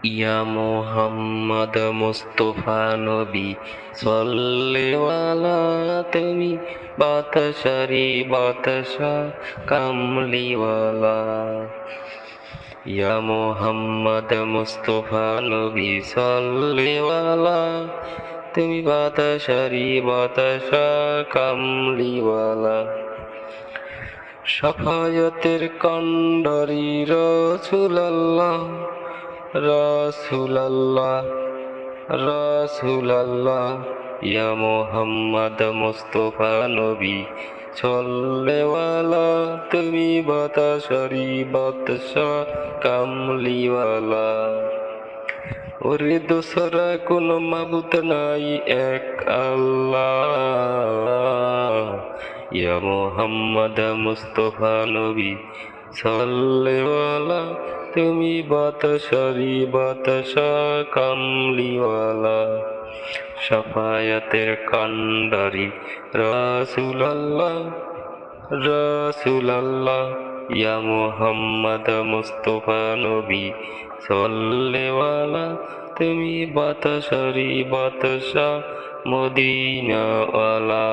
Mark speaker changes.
Speaker 1: ইয়া মোহাম্মদ মুস্তফা নবী সল্লেওয়ালা তুমি বাতাসারি বাতাসা কামলিওয়ালা ইয়া মোহাম্মদ মুস্তফা নবী সল্লেওয়ালা তুমি বাতাসারি বাতাসা কামলিওয়ালা সফায়তের কণ্ডরি রসুলাল্লাহ রসুলাল্লাহ রসুলাল্লাহ, ইয়া মোহাম্মদ মুস্তফা নবী চল্লেওয়ালা তুমি বাতাসারি বাতাসা কামলিওয়ালা। ওরে দোসরা, কোনো মাবুত নাই এক আল্লাহ। ইয়া মোহাম্মদ মুস্তফা নবী সাল্লেওয়ালা, তুমি বাতাসারি, বাতাসা কামলিওয়ালা। সাফায়াতের কান্ডারি, রাসুলাল্লাহ রাসুলাল্লাহ, ইয়া মোহাম্মদ মুস্তফা নবী। সল্লেওয়ালা, তুমি বাতাসারি, বাতাসা মদিনাওয়ালা।